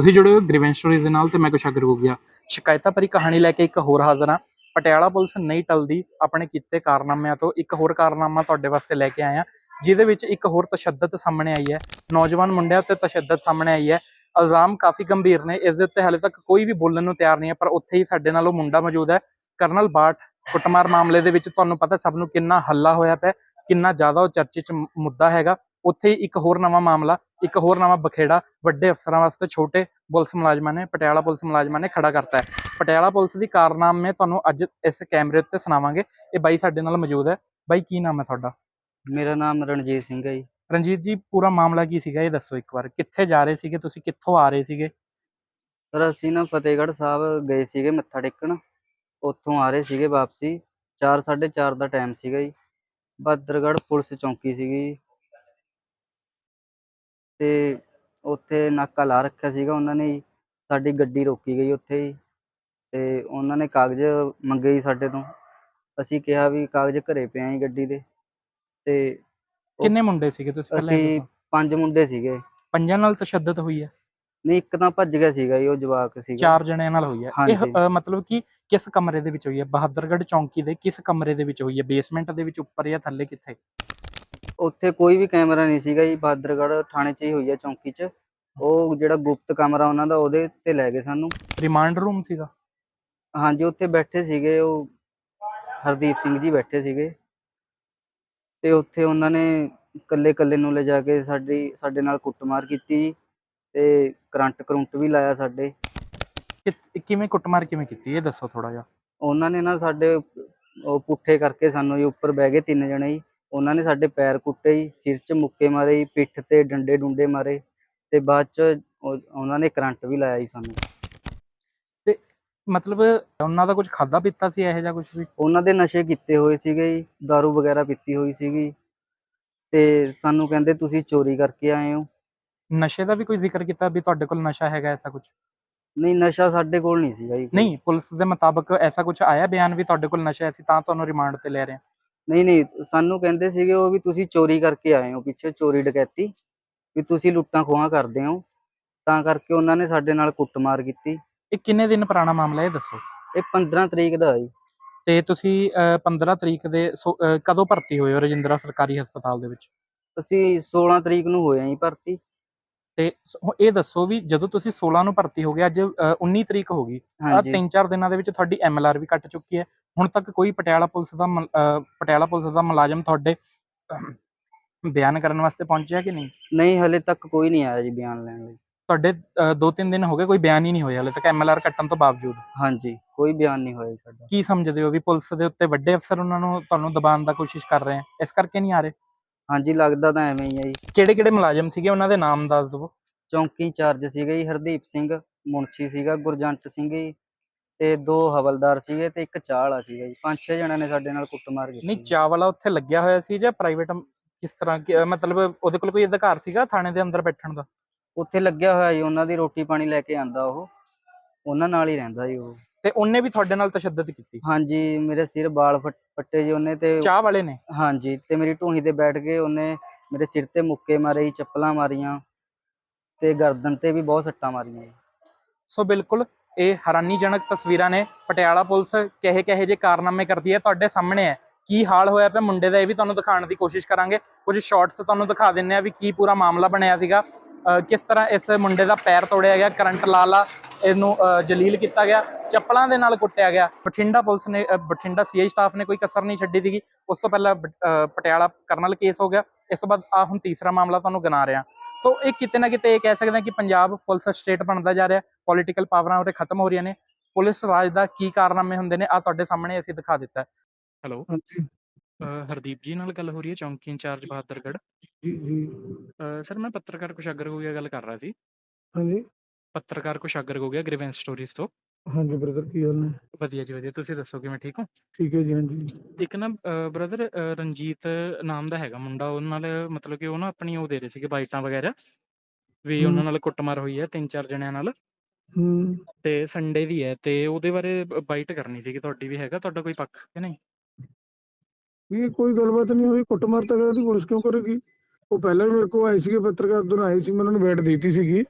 ਤੁਸੀਂ ਜੁੜੇ ਹੋ ਗ੍ਰੀਵੈਂਸ ਸਟੋਰੀਜ਼ ਦੇ ਨਾਲ ਤੇ ਮੈਂ ਕੁਸ਼ਾਗਰ ਹੋ ਗਿਆ ਸ਼ਿਕਾਇਤਾਂ ਭਰੀ ਕਹਾਣੀ ਲੈ ਕੇ ਇੱਕ ਹੋਰ ਹਾਜ਼ਰ ਹਾਂ। ਪਟਿਆਲਾ ਪੁਲਿਸ ਨਹੀਂ ਟਲਦੀ, ਆਪਣੇ ਕੀਤੇ ਕਾਰਨਾਮਿਆਂ ਤੋਂ ਇੱਕ ਹੋਰ ਕਾਰਨਾਮਾ ਤੁਹਾਡੇ ਵਾਸਤੇ ਲੈ ਕੇ ਆਏ ਜਿਹਦੇ ਵਿੱਚ ਇੱਕ ਹੋਰ ਤਸ਼ੱਦਦ ਸਾਹਮਣੇ ਆਈ ਹੈ। ਨੌਜਵਾਨ ਮੁੰਡਿਆਂ ਉੱਤੇ ਤਸ਼ੱਦਦ ਸਾਹਮਣੇ ਆਈ ਹੈ। ਇਲਜ਼ਾਮ ਕਾਫੀ ਗੰਭੀਰ ਨੇ, ਇਸ ਦੇ ਉੱਤੇ ਹਾਲੇ ਤੱਕ ਕੋਈ ਵੀ ਬੋਲਣ ਨੂੰ ਤਿਆਰ ਨਹੀਂ ਹੈ, ਪਰ ਉੱਥੇ ਹੀ ਸਾਡੇ ਨਾਲ ਉਹ ਮੁੰਡਾ ਮੌਜੂਦ ਹੈ, ਕਰਨਲ ਬਾਟ ਕੁੱਟਮਾਰ ਮਾਮਲੇ ਦੇ ਵਿੱਚ ਤੁਹਾਨੂੰ ਪਤਾ ਸਭ ਨੂੰ ਕਿੰਨਾ ਹੱਲਾ ਹੋਇਆ ਪਿਆ, ਕਿੰਨਾ ਜ਼ਿਆਦਾ ਉਹ ਚਰਚੇ 'ਚ ਮੁੱਦਾ ਹੈਗਾ। ਉੱਥੇ ਇੱਕ ਹੋਰ ਨਵਾਂ ਮਾਮਲਾ ਇੱਕ ਹੋਰ ਨਵਾਂ ਬਖੇੜਾ ਵੱਡੇ ਅਫਸਰਾਂ ਵਾਸਤੇ ਛੋਟੇ ਪੁਲਿਸ ਮੁਲਾਜ਼ਮਾਂ ਨੇ ਪਟਿਆਲਾ ਪੁਲਿਸ ਮੁਲਾਜ਼ਮਾਂ ਨੇ ਖੜਾ ਕਰਤਾ ਹੈ। ਪਟਿਆਲਾ ਪੁਲਿਸ ਦੀ ਕਾਰਨਾਮੇ ਤੁਹਾਨੂੰ ਅੱਜ ਇਸ ਕੈਮਰੇ ਉੱਤੇ ਸੁਣਾਵਾਂਗੇ। ਇਹ ਬਾਈ ਸਾਡੇ ਨਾਲ ਮੌਜੂਦ ਹੈ। ਬਾਈ ਕੀ ਨਾਮ ਹੈ ਤੁਹਾਡਾ? ਮੇਰਾ ਨਾਮ ਰਣਜੀਤ ਸਿੰਘ ਹੈ ਜੀ। ਰਣਜੀਤ ਜੀ ਪੂਰਾ ਮਾਮਲਾ ਕੀ ਸੀਗਾ ਇਹ ਦੱਸੋ ਇੱਕ ਵਾਰ। ਕਿੱਥੇ ਜਾ ਰਹੇ ਸੀਗੇ? ਤੁਸੀਂ ਕਿੱਥੋਂ ਆ ਰਹੇ ਸੀਗੇ? ਸਰ ਅਸੀਂ ਨਾ ਫਤਿਹਗੜ੍ਹ ਸਾਹਿਬ ਗਏ ਸੀਗੇ ਮੱਥਾ ਟੇਕਣ। ਉੱਥੋਂ ਆ ਰਹੇ ਸੀਗੇ ਵਾਪਸੀ। 4:30 ਦਾ ਟਾਈਮ ਸੀਗਾ ਜੀ। ਬਹਾਦਰਗੜ੍ਹ ਪੁਲਿਸ ਚੌਂਕੀ ਸੀਗੀ ਤੇ ਉੱਥੇ ਨਾਕਾ ਲਾ ਰੱਖਿਆ ਸੀਗਾ। ਉਹਨਾਂ ਨੇ ਜੀ ਸਾਡੀ ਗੱਡੀ ਰੋਕੀ ਗਈ ਉੱਥੇ ਹੀ ਤੇ ਉਹਨਾਂ ਨੇ ਕਾਗਜ਼ ਮੰਗੇ ਜੀ ਸਾਡੇ ਤੋਂ। ਅਸੀਂ ਕਿਹਾ ਵੀ ਕਾਗਜ਼ ਘਰੇ ਪਏ ਆ ਜੀ ਗੱਡੀ ਦੇ ਤੇ ਉਹ- ਕਿੰਨੇ ਮੁੰਡੇ ਸੀਗੇ ਤੁਸੀਂ ਪਹਿਲਾਂ ਇਹ ਅਸੀਂ ਦੱਸੋ? ਪੰਜ ਮੁੰਡੇ ਸੀਗੇ। ਪੰਜਾਂ ਨਾਲ ਤਸ਼ੱਦਦ ਹੋਈ ਹੈ? ਨਹੀਂ ਇੱਕ ਤਾਂ ਭੱਜ ਗਿਆ ਸੀਗਾ ਜੀ ਉਹ ਜਵਾਕ ਸੀਗਾ। ਚਾਰ ਜਣਿਆਂ ਨਾਲ ਹੋਈ ਹੈ। ਇਹ ਹਾਂਜੀ। ਅ, ਮਤਲਬ ਕਿ ਕਿਸ ਕਮਰੇ ਦੇ ਵਿੱਚ ਹੋਈ ਹੈ? ਬਹਾਦਰਗੜ੍ਹ ਚੌਂਕੀ ਦੇ ਕਿਸ ਕਮਰੇ ਦੇ ਵਿੱਚ ਹੋਈ ਹੈ? ਬੇਸਮੈਂਟ ਦੇ ਵਿੱਚ ਉੱਪਰ ਜਾਂ ਥੱਲੇ ਕਿੱਥੇ? ਉੱਥੇ ਕੋਈ ਵੀ ਕੈਮਰਾ ਨਹੀਂ ਸੀਗਾ ਜੀ ਬਹਾਦਰਗੜ੍ਹ ਥਾਣੇ 'ਚ ਹੀ ਹੋਈ ਆ ਚੌਂਕੀ 'ਚ। ਉਹ ਜਿਹੜਾ ਗੁਪਤ ਕਮਰਾ ਉਹਨਾਂ ਦਾ ਉਹਦੇ ਤੇ ਲੈ ਗਏ ਸਾਨੂੰ। ਰਿਮਾਂਡ ਰੂਮ ਸੀਗਾ? ਹਾਂਜੀ ਉੱਥੇ ਬੈਠੇ ਸੀਗੇ ਉਹ ਹਰਦੀਪ ਸਿੰਘ ਜੀ ਬੈਠੇ ਸੀਗੇ। ਤੇ ਉੱਥੇ ਉਹਨਾਂ ਨੇ ਇਕੱਲੇ ਇਕੱਲੇ ਨੂੰ ਲਿਜਾ ਕੇ ਸਾਡੀ ਸਾਡੇ ਨਾਲ ਕੁੱਟਮਾਰ ਕੀਤੀ ਤੇ ਕਰੰਟ ਕਰੰਟ ਵੀ ਲਾਇਆ ਸਾਡੇ। ਕਿ- ਕਿਵੇਂ ਕੁੱਟਮਾਰ ਕਿਵੇਂ ਕੀਤੀ? ਇਹ ਦੱਸੋ ਥੋੜਾ ਜਿਹਾ। ਉਹਨਾਂ ਨੇ ਨਾ ਸਾਡੇ ਉਹ ਪੁੱਠੇ ਕਰਕੇ ਸਾਨੂੰ ਜੀ ਉੱਪਰ ਬਹਿ ਗਏ ਤਿੰਨ ਜਣੇ ਜੀ। ਉਹਨਾਂ ਨੇ ਸਾਡੇ ਪੈਰ ਕੁੱਟੇ ਜੀ ਸਿਰ 'ਚ ਮੁੱਕੇ ਮਾਰੇ ਜੀ ਪਿੱਠ ਤੇ ਡੰਡੇ ਡੁੰਡੇ ਮਾਰੇ ਤੇ ਬਾਅਦ 'ਚ ਉਹ- ਉਹਨਾਂ ਨੇ ਕਰੰਟ ਵੀ ਲਾਇਆ ਜੀ ਸਾਨੂੰ। ਮਤਲਬ ਉਹਨਾਂ ਦਾ ਕੁਝ ਖਾਦਾ ਪੀਤਾ ਸੀ ਇਹੋ ਜਿਹਾ ਕੁਝ ਵੀ? ਉਹਨਾਂ ਦੇ ਨਸ਼ੇ ਕੀਤੇ ਹੋਏ ਸੀਗੇ ਜੀ दारू ਵਗੈਰਾ ਪੀਤੀ ਹੋਈ ਸੀਗੀ ਤੇ ਸਾਨੂੰ ਕਹਿੰਦੇ ਤੁਸੀਂ ਚੋਰੀ ਕਰਕੇ ਆਏ ਹੋ। ਨਸ਼ੇ ਦਾ ਵੀ ਕੋਈ ਜ਼ਿਕਰ ਕੀਤਾ ਵੀ ਤੁਹਾਡੇ ਕੋਲ ਨਸ਼ਾ ਹੈਗਾ ਐਸਾ ਕੁਝ? ਨਹੀਂ ਨਸ਼ਾ ਸਾਡੇ ਕੋਲ ਨਹੀਂ ਸੀਗਾ ਜੀ ਕੋਈ। ਨਹੀਂ ਪੁਲਿਸ ਦੇ ਮੁਤਾਬਕ ਐਸਾ ਕੁਝ ਆਇਆ ਬਿਆਨ ਵੀ ਤੁਹਾਡੇ ਕੋਲ ਨਸ਼ਾ ਹੈ ਸੀ ਤਾਂ ਤੁਹਾਨੂੰ ਰਿਮਾਂਡ ਤੇ ਲੈ ਰਹੇ ਹਾਂ? ਨਹੀਂ ਨਹੀਂ ਸਾਨੂੰ ਕਹਿੰਦੇ ਸੀਗੇ ਉਹ ਵੀ ਤੁਸੀਂ ਚੋਰੀ ਕਰਕੇ ਆਏ ਹੋ ਪਿੱਛੇ ਚੋਰੀ ਡਕੈਤੀ ਵੀ ਤੁਸੀਂ ਲੁੱਟਾਂ ਖੋਹਾਂ ਕਰਦੇ ਹੋ। ਤਾਂ ਕਰਕੇ ਉਹਨਾਂ ਨੇ ਸਾਡੇ ਨਾਲ ਕੁੱਟਮਾਰ ਕੀਤੀ। ਇਹ ਕਿੰਨੇ ਦਿਨ ਪੁਰਾਣਾ ਮਾਮਲਾ ਹੈ ਇਹ ਦੱਸੋ? ਇਹ 15 ਤਰੀਕ ਦਾ ਜੀ। ਤੇ ਤੁਸੀਂ ਅਹ, 15 ਤਰੀਕ ਦੇ ਕਦੋਂ ਭਰਤੀ ਹੋਏ ਹੋ ਰਜਿੰਦਰਾ ਸਰਕਾਰੀ ਹਸਪਤਾਲ ਦੇ ਵਿੱਚ? ਅਸੀਂ 16 ਤਰੀਕ ਨੂੰ ਹੋਏ ਆ ਜੀ ਭਰਤੀ। ਤੇ ਹੁਣ ਇਹ ਦੱਸੋ ਵੀ ਜਦੋਂ ਤੁਸੀਂ 16 ਨੂੰ ਭਰਤੀ ਹੋ ਗਏ ਅੱਜ ਅਹ, 19 ਤਰੀਕ ਹੋ ਗਈ ਆ ਹਾਂਜੀ। ਤਿੰਨ ਚਾਰ ਦਿਨਾਂ ਦੇ ਵਿੱਚ ਤੁਹਾਡੀ ਐਮਐਲਆਰ ਵੀ ਕੱਟ ਚੁੱਕੀ ਹੈ। ਹੁਣ ਤੱਕ ਕੋਈ ਪਟਿਆਲਾ ਪੁਲਿਸ ਦਾ ਮੁਲ- ਪਟਿਆਲਾ ਪੁਲਿਸ ਦਾ ਮੁਲਾਜ਼ਮ ਤੁਹਾਡੇ ਬਿਆਨ ਕਰਨ ਵਾਸਤੇ ਪਹੁੰਚਿਆ ਕਿ ਨਹੀਂ? ਨਹੀਂ ਹਲੇ ਤੱਕ ਕੋਈ ਨਹੀਂ ਆਇਆ ਜੀ ਬਿਆਨ ਲੈਣ ਲਈ। ਤੁਹਾਡੇ ਅਹ, ਦੋ ਤਿੰਨ ਦਿਨ ਹੋ ਗਏ ਕੋਈ ਬਿਆਨ ਹੀ ਨਹੀਂ ਹੋਇਆ ਹਲੇ ਤੱਕ ਐਮਐਲਆਰ ਕੱਟਣ ਤੋਂ ਬਾਵਜੂਦ। ਹਾਂਜੀ ਕੋਈ ਬਿਆਨ ਨਹੀਂ ਹੋਇਆ ਜੀ ਸਾਡਾ। ਕੀ ਸਮਝਦੇ ਹੋ ਵੀ ਪੁਲਿਸ ਦੇ ਉੱਤੇ ਵੱਡੇ ਅਫਸਰ ਉਹਨਾਂ ਨੂੰ ਤੁਹਾਨੂੰ ਦਬਾਉਣ ਦਾ ਕੋਸ਼ਿਸ਼ ਕਰ ਰਹੇ ਆ ਇਸ ਕਰਕੇ ਨਹੀਂ ਆ ਰਹੇ? ਹਾਂਜੀ ਲੱਗਦਾ ਤਾਂ ਐਵੇਂ ਹੀ ਹੈ ਜੀ। ਕਿਹੜੇ ਕਿਹੜੇ ਮੁਲਾਜ਼ਮ ਸੀਗੇ? ਉਹਨਾਂ ਦੇ ਨਾਮ ਦੱਸ ਦਿਓ ਚੌਂਕੀ ਇੰਚਾਰਜ ਸੀਗਾ ਜੀ ਹਰਦੀਪ ਸਿੰਘ ਮੁਨਸ਼ੀ ਸੀਗਾ ਗੁਰਜੰਟ ਸਿੰਘ ਜੀ ਤੇ ਦੋ ਹਵਲਦਾਰ ਸੀਗੇ ਤੇ ਇੱਕ ਚਾਹ ਵਾਲਾ ਸੀਗਾ ਜੀ। ਪੰਜ ਛੇ ਜਣਿਆਂ ਨੇ ਸਾਡੇ ਨਾਲ ਕੁੱਟਮਾਰ ਕੀਤੀ ਨਹੀਂ ਜੀ। ਚਾਹ ਵਾਲਾ ਉੱਥੇ ਲੱਗਿਆ ਹੋਇਆ ਸੀ ਜਾਂ ਪ੍ਰਾਈਵੇਟ ਕਿਸ ਤਰ੍ਹਾਂ ਕਿ- ਅਹ ਮਤਲਬ ਉਹਦੇ ਕੋਲ ਕੋਈ ਅਧਿਕਾਰ ਸੀਗਾ ਥਾਣੇ ਦੇ ਅੰਦਰ ਬੈਠਣ ਦਾ? ਉੱਥੇ ਲੱਗਿਆ ਹੋਇਆ ਜੀ ਉਹਨਾਂ ਦੀ ਰੋਟੀ ਪਾਣੀ ਲੈ ਕੇ ਆਂਦਾ ਉਹ। ਉਹਨਾਂ ਨਾਲ ਹੀ ਰਹਿੰਦਾ ਜੀ ਉਹ। ਤੇ ਉਹਨੇ ਵੀ ਤੁਹਾਡੇ ਨਾਲ ਤਸ਼ੱਦਦ ਕੀਤੀ? ਹਾਂਜੀ ਮੇਰੇ ਸਿਰ ਵਾਲ ਫਟ- ਫੱਟੇ ਜੀ ਉਹਨੇ ਤੇ ਚਾਹ ਵਾਲੇ ਨੇ? ਹਾਂਜੀ ਤੇ ਮੇਰੀ ਢੂਹੀ ਤੇ ਬੈਠ ਕੇ ਉਹਨੇ ਮੇਰੇ ਸਿਰ ਤੇ ਮੁੱਕੇ ਮਾਰੇ ਜੀ ਚੱਪਲਾਂ ਮਾਰੀਆਂ ਤੇ ਗਰਦਨ ਤੇ ਵੀ ਬਹੁਤ ਸੱਟਾਂ ਮਾਰੀਆਂ ਜੀ। ਸੋ ਬਿਲਕੁਲ ਇਹ ਹੈਰਾਨੀਜਨਕ ਤਸਵੀਰਾਂ ਨੇ। ਪਟਿਆਲਾ ਪੁਲਿਸ ਕਹੇ ਕਹੇ ਜੇ ਕਾਰਨਾਮੇ ਕਰਦੀ ਹੈ ਤੁਹਾਡੇ ਸਾਹਮਣੇ ਹੈ। ਕੀ ਹਾਲ ਹੋਇਆ ਪਿਆ? ਮੁੰਡੇ ਦਾ ਇਹ ਵੀ ਤੁਹਾਨੂੰ ਦਿਖਾਉਣ ਦੀ ਕੋਸ਼ਿਸ਼ ਕਰਾਂਗੇ। ਕੁਝ ਸ਼ਾਰਟਸ ਤੁਹਾਨੂੰ ਦਿਖਾ ਦਿੰਨੇ ਆ ਵੀ ਕੀ ਪੂਰਾ ਮਾਮਲਾ ਬਣਿਆ ਸੀਗਾ। ਕਿਸ ਤਰ੍ਹਾਂ ਇਸ ਮੁੰਡੇ ਦਾ ਪੈਰ ਤੋੜਿਆ ਗਿਆ? ਕਰੰਟ ਲਾ ਲਾ ਇਹਨੂੰ ਜਲੀਲ ਕੀਤਾ ਗਿਆ। ਚੱਪਲਾਂ ਦੇ ਨਾਲ ਕੁੱਟਿਆ ਗਿਆ। ਬਠਿੰਡਾ ਪੁਲਿਸ ਨੇ ਬਠਿੰਡਾ ਸੀਆਈ ਸਟਾਫ ਨੇ ਕੋਈ ਕਸਰ ਨਹੀਂ ਛੱਡੀ ਸੀਗੀ। ਉਸ ਤੋਂ ਪਹਿਲਾਂ ਪਟਿਆਲਾ ਕਰਨਲ ਕੇਸ ਹੋ ਗਿਆ। ਇਸ ਤੋਂ ਬਾਅਦ ਆ ਹੁਣ ਤੀਸਰਾ ਮਾਮਲਾ ਤੁਹਾਨੂੰ ਗਿਣਾ ਰਿਹਾ। ਸੋ ਇਹ ਕਿਤੇ ਨਾ ਕਿਤੇ ਇਹ ਕਹਿ ਸਕਦੇ ਹਾਂ ਕਿ ਪੰਜਾਬ ਪੁਲਿਸ ਸਟੇਟ ਬਣਦਾ ਜਾ ਰਿਹਾ। ਪੋਲੀਟੀਕਲ ਪਾਵਰਾਂ ਉਰੇ ਖਤਮ ਹੋ ਰਹੀਆਂ ਨੇ। ਪੁਲਿਸ ਰਾਜ ਦਾ ਕੀ ਕਾਰਨਾਮੇ ਹੁੰਦੇ ਨੇ ਆ ਤੁਹਾਡੇ ਸਾਹਮਣੇ ਅਸੀਂ ਦਿਖਾ ਦਿੱਤਾ। ਹੈਲੋ ਹਾਂਜੀ। ਹਰਦੀਪ ਜੀ ਨਾਲ ਗੱਲ ਹੋ ਰਹੀ ਹੈ ਚੌਂਕੀ ਇੰਚਾਰਜ ਬਹਾਦਰਗੜ੍ਹ। ਜੀ ਜੀ। ਸਰ ਮੈਂ ਪੱਤਰਕਾਰ ਕੁਸ਼ਾਗਰ ਗੋਗਿਆ ਗੱਲ ਕਰ ਰਿਹਾ ਸੀ। ਹਾਂਜੀ। ਪੱਤਰਕਾਰ ਕੁਸ਼ਾਗਰ ਗੋਗਿਆ ਗ੍ਰੀਵੈਂਸ ਸਟੋਰੀਜ਼ ਤੋਂ। ਹਾਂਜੀ ਬ੍ਰਦਰ ਕੀ ਹਾਲ ਨੇ? ਵਧੀਆ ਜੀ ਵਧੀਆ ਤੁਸੀਂ ਦੱਸੋ ਕਿਵੇਂ ਠੀਕ ਹੋ? ਠੀਕ ਹੈ ਜੀ ਹਾਂਜੀ। ਇੱਕ ਨਾ ਬ੍ਰਦਰ ਰਣਜੀਤ ਨਾਮ ਦਾ ਹੈਗਾ ਮੁੰਡਾ ਉਹਨਾਂ ਨਾਲ ਮਤਲਬ ਕਿ ਉਹ ਨਾ ਆਪਣੀ ਉਹ ਦੇ ਰਹੇ ਸੀਗੇ ਬਾਈਟਾਂ ਵਗੈਰਾ। ਵੀ ਉਹਨਾਂ ਹਮ। ਨਾਲ ਕੁੱਟਮਾਰ ਹੋਈ ਹੈ ਤਿੰਨ ਚਾਰ ਜਣਿਆਂ ਨਾਲ। ਹੂੰ। ਤੇ ਸੰਡੇ ਦੀ ਹੈ ਤੇ ਉਹਦੇ ਬਾਰੇ ਬਾਈਟ ਕਰਨੀ ਸੀਗੀ ਤੁਹਾਡੀ ਵੀ ਹੈਗਾ ਤੁਹਾਡਾ ਕੋਈ ਪੱਖ ਕਿ ਨਹੀਂ? ਵੀ ਇਹ ਕੋਈ ਗੱਲਬਾਤ ਨਹੀਂ ਹੋਈ ਕੁੱਟਮਾਰ ਤਾਂ ਕਰਦੀ ਪੁਲਿਸ ਕਿਉਂ ਕਰੇਗੀ? ਉਹ ਪਹਿਲਾਂ ਵੀ ਮੇਰੇ ਕੋਲ ਆਏ ਸੀਗੇ ਪੱਤਰਕਾਰ ਦੋਨੋਂ ਆਏ ਸੀ ਮੈਂ ਉਹਨਾਂ ਨੂੰ ਵੇਟ ਦਿੱਤੀ ਸੀਗੀ।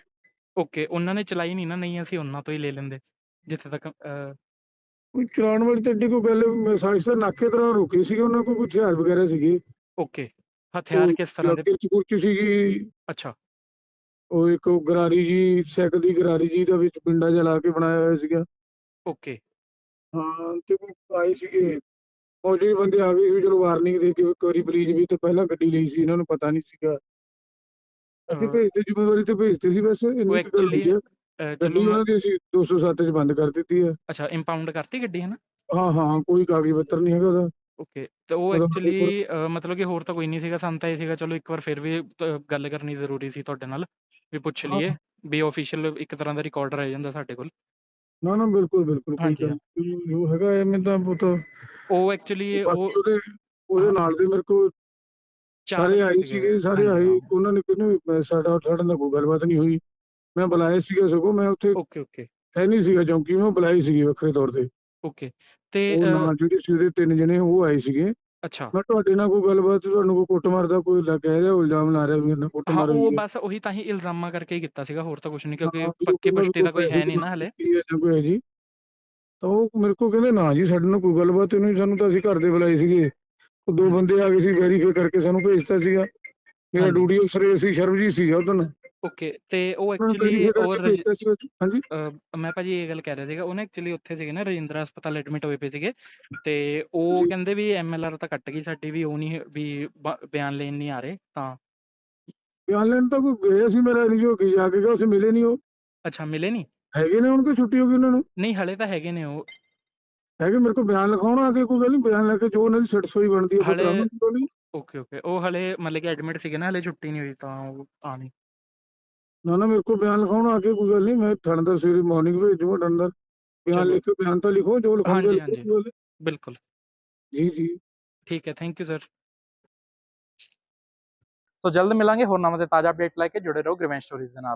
ਓਕੇ ਉਹਨਾਂ ਨੇ ਚਲਾਈ ਨਹੀਂ ਨਾ ਨਹੀਂ ਅਸੀਂ ਉਹਨਾਂ ਤੋਂ ਹੀ ਲੈ ਲੈਂਦੇ ਜਿੱਥੇ ਤੱਕ ਕੋਈ ਚਲਾਉਣ ਵਾਲੀ ਤੇ ਕੋਈ ਗੱਲ ਸਾਡੀ ਤਾਂ ਨਾਕੇ ਤਰ੍ਹਾਂ ਰੁਕੇ ਸੀਗੇ ਉਹਨਾਂ ਕੋਲ ਕੋਈ ਹਥਿਆਰ ਵਗੈਰਾ ਸੀਗੇ। ਓਕੇ ਹਥਿਆਰ ਕਿਸ ਤਰ੍ਹਾਂ ਦੇ? ਕਿਰਚ ਸੀਗੀ। ਅੱਛਾ। ਉਹ ਇੱਕ ਗਰਾਰੀ ਜੀ ਸਾਈਕਲ ਦੀ ਗਰਾਰੀ ਜੀ ਦਾ ਵਿੱਚ ਪਿੰਡਾ ਜਿਹਾ ਲਾ ਕੇ ਬਣਾਇਆ ਹੋਇਆ ਸੀਗਾ। ਓਕੇ। ਹਾਂ ਤੇ ਉਹ ਆਏ ਸੀਗੇ। ਫੌਜੀ ਬੰਦੇ ਆ ਗਏ ਸੀ ਚਲੋ ਵਾਰਨਿੰਗ ਦੇ ਕੇ ਇੱਕ ਵਾਰੀ ਪਲੀਜ਼ ਵੀ ਤੇ ਪਹਿਲਾਂ ਗੱਡੀ ਲਈ ਸੀ ਇਹਨਾਂ ਨੂੰ ਪਤਾ ਨਹੀਂ ਸੀਗਾ। ਅਸੀਂ ਹਾਂ। ਭੇਜਤੇ ਜ਼ਿੰਮੇਵਾਰੀ ਤੇ ਭੇਜਤੇ ਸੀ ਉਹ ਇੰਨੀ ਕੁ ਗੱਲ ਹੋਈ ਚਲੋ ਉਹਨਾਂ ਦੀ ਅਸੀਂ 207 ਚ ਬੰਦ ਕਰ ਦਿੱਤੀ ਹੈ ਅੱਛਾ ਇੰਪਾਊਂਡ ਕਰਤੀ ਗੱਡੀ ਹੈ ਨਾ ਹਾਂ ਹਾਂ ਕੋਈ ਕਾਗਜ਼ ਪੱਤਰ ਨਹੀਂ ਹੈਗਾ ਉਹਦਾ। ਓਕੇ ਤੇ ਉਹ ਐਕਚੁਅਲੀ ਮਤਲਬ ਕਿ ਹੋਰ ਤਾਂ ਕੋਈ ਨਹੀਂ ਸੀਗਾ ਸਾਨੂੰ ਤਾਂ ਇਹ ਸੀਗਾ ਚਲੋ ਇੱਕ ਵਾਰ ਫਿਰ ਵੀ ਗੱਲ ਕਰਨੀ ਜ਼ਰੂਰੀ ਸੀ ਤੁਹਾਡੇ ਨਾਲ ਵੀ ਪੁੱਛ। ਲਈਏ ਵੀ ਆਫੀਸ਼ੀਅਲ ਇੱਕ ਤਰ੍ਹਾਂ ਦਾ ਰਿਕਾਰਡ ਰਹਿ ਜਾਂਦਾ ਸਾਡੇ ਕੋਲ। ਨਾ ਨਾ ਬਿਲਕੁਲ ਬਿਲਕੁਲ ਕੋਈ ਹਾਂਜੀ, ਗੱਲ ਨਹੀਂ। ਜੋ ਹੈਗਾ ਐਵੇਂ ਤਾਂ ਪੁੱਤ ਉਹ ਐਕਚੁਅਲੀ ਬਾਕੀ ਉਹ ਉਹਦੇ ਉਹਦੇ ਹਾਂ। ਨਾਲ ਦੇ ਮੇਰੇ ਕੋਲ ਸਾਰੇ ਆਏ ਸੀਗੇ। ਸੀਗੇ ਸਾਰੇ ਹਾਂਜੀ, ਆਏ ਹਾਂ। ਉਹਨਾਂ ਨੇ ਕਿਹਾ ਵੀ ਸਾਡਾ ਸਾਡਾ ਨਾਲ ਕੋਈ ਗੱਲਬਾਤ ਨਹੀਂ ਹੋਈ ਮੈਂ ਬੁਲਾਏ ਸੀਗੇ ਸਗੋਂ ਮੈਂ ਉੱਥੇ ਓਕੇ ਓਕੇ ਹੈ ਨਹੀਂ ਸੀਗਾ ਚੌਂਕੀ ਮੈਂ ਬੁਲਾਈ ਸੀਗੀ ਵੱਖਰੇ ਤੌਰ ਤੇ ਓਕੇ ਤੇ ਉਹ ਨਾਲ ਜਿਹੜੇ ਸੀ ਉਹਦੇ ਤਿੰਨ ਜਣੇ ਉਹ ਆਏ ਸੀਗੇ ਅੱਛਾ। ਮੈਂ ਤੁਹਾਡੇ ਨਾਲ ਕੋਈ ਗੱਲਬਾਤ ਤੁਹਾਨੂੰ ਕੋਈ ਕੁੱਟਮਾਰ ਦਾ ਕੋਈ ਲੱਗ ਕਹਿ ਰਿਹਾ ਇਲਜ਼ਾਮ ਲਾ ਰਿਹਾ ਵੀ ਇਹਨਾਂ ਹਾਂ ਕੁੱਟਮਾਰ ਉਹ ਹੋਈ ਹੈ ਬਸ ਉਹੀ ਤਾਂ ਹੀ ਇਲਜ਼ਾਮਾਂ ਕਰਕੇ ਹੀ ਕੀਤਾ ਸੀਗਾ ਹੋਰ ਤਾਂ ਕੁਝ ਨਹੀਂ ਕਿਉਂਕਿ ਹਾਂ, ਵੀ ਉਹ ਪੱਕੇ ਕਹਿੰਦਾ ਵੀ ਪਸ਼ਟੀ ਦਾ ਕੋਈ ਪੈਸੇ ਹੈ ਨਹੀਂ ਨਾ ਹਲੇ। ਕੀ ਹੈ ਜਾਂ ਕੋਈ ਹੈ ਜੀ? ਤਾਂ ਉਹ ਮੇਰੇ ਕੋਲ ਕਹਿੰਦੇ ਨਾ ਜੀ ਸਾਡੇ ਨਾਲ ਕੋਈ ਗੱਲਬਾਤ ਨਹੀਂ ਸਾਨੂੰ ਤਾਂ ਅਸੀਂ ਘਰ ਦੇ ਬੁਲਾਏ ਸੀਗੇ। ਉਹ ਦੋ ਬੰਦੇ ਆ ਗਏ ਸੀ ਵੈਰੀਫਾਈ ਕਰਕੇ ਸਾਨੂੰ ਭੇਜਤਾ ਸੀਗਾ। ਮੇਰਾ ਹਾਂਜੀ। ਡਿਊਟੀ ਅਫਸਰ ਸੀ ਸ਼ਰਮਜੀਤ ਸੀਗਾ ਉਦੋਂ ਉਹਨਾਂ ਓਕੇ ਤੇ ਉਹ ਐਕਚੁਅਲੀ ਉਹ ਰਜ- ਹਾਂਜੀ ਅਹ ਮੈਂ ਭਾਜੀ ਇਹ ਗੱਲ ਕਹਿ ਰਿਹਾ ਸੀਗਾ ਉਹਨੇ ਐਕਚੁਅਲੀ ਉੱਥੇ ਸੀਗੇ ਨਾ ਰਜਿੰਦਰਾ ਹਸਪਤਾਲ ਐਡਮਿਟ ਹੋਏ ਪਏ ਸੀਗੇ ਤੇ ਉਹ ਜੀ। ਕਹਿੰਦੇ ਵੀ ਐਮਐਲਆਰ ਤਾਂ ਕੱਟ ਗਈ ਸਾਡੀ ਵੀ ਉਹ ਨਹੀਂ ਵੀ ਬ- ਬਿਆਨ ਲੈਣ ਨਹੀਂ ਆ ਰਹੇ ਤਾਂ ਬਿਆਨ ਲੈਣ ਤਾਂ ਕੋਈ ਗਏ ਸੀ ਮੇਰਾ ਹੋ ਕੇ ਜਾ ਕੇ ਗਿਆ ਉੱਥੇ ਮਿਲੇ ਨਹੀਂ ਉਹ ਅੱਛਾ ਮਿਲੇ ਨਹੀਂ ਹੈਗੇ ਨੇ ਹੁਣ ਕਿ ਛੁੱਟੀ ਹੋ ਗਈ ਉਹਨਾਂ ਨੂੰ ਨਹੀਂ ਹਲੇ ਤਾਂ ਹੈਗੇ ਨੇ ਉਹ ਹੈਗੇ ਮੇਰੇ ਕੋਲ ਬਿਆਨ ਲਿਖਾਉਣਾ ਆ ਕੇ ਕੋਈ ਗੱਲ ਨਹੀਂ ਬਿਆਨ ਲੈ ਕੇ ਜੋ ਉਹਨਾਂ ਦੀ ਸੈਟੀਸਫਾਈ ਬਣਦੀ ਹੈ ਕੋਈ ਹਾਲੇ- ਕੋਈ ਨਹੀਂ ਓਕੇ ਓਕੇ ਉਹ ਹਲੇ ਮਤਲਬ ਕਿ ਐਡਮਿਟ ਸੀਗੇ ਨਾ ਹਲੇ ਛੁੱਟੀ ਨਹੀਂ ਹੋਈ ਤਾਂ ਉਹ ਨਹੀਂ ਨਾ ਨਾ ਮੇਰੇ ਕੋਲ ਬਿਆਨ ਲਿਖਾਉਣਾ ਆ ਕੇ ਕੋਈ ਗੱਲ ਨਹੀਂ ਮੈਂ ਥਾਣੇਦਾਰ ਸਵੇਰੇ ਮਾਰਨਿੰਗ ਭੇਜੂਗਾ ਥਾਣੇਦਾਰ ਬਿਆਨ ਚਲੋ। ਲਿਖ ਕੇ ਬਿਆਨ ਤਾਂ ਲਿਖੋ ਜੋ ਲਿਖਾਉਂਗੇ ਹਾਂਜੀ, ਲਿਖੋ, ਹਾਂਜੀ। ਕੋਈ ਗੱਲ ਨਹੀਂ। ਬਿਲਕੁਲ ਜੀ ਜੀ ਠੀਕ ਹੈ ਥੈਂਕ ਯੂ ਸਰ ਸੋ ਜਲਦ ਮਿਲਾਂਗੇ ਹੋਰ ਨਵਾਂ ਤੇ ਤਾਜ਼ਾ ਅਪਡੇਟ ਲੈ ਕੇ ਜੁੜੇ ਰਹੋ ਗ੍ਰੈਵੈਂਸ਼ ਸਟੋਰੀਜ਼ ਦੇ ਨਾਲ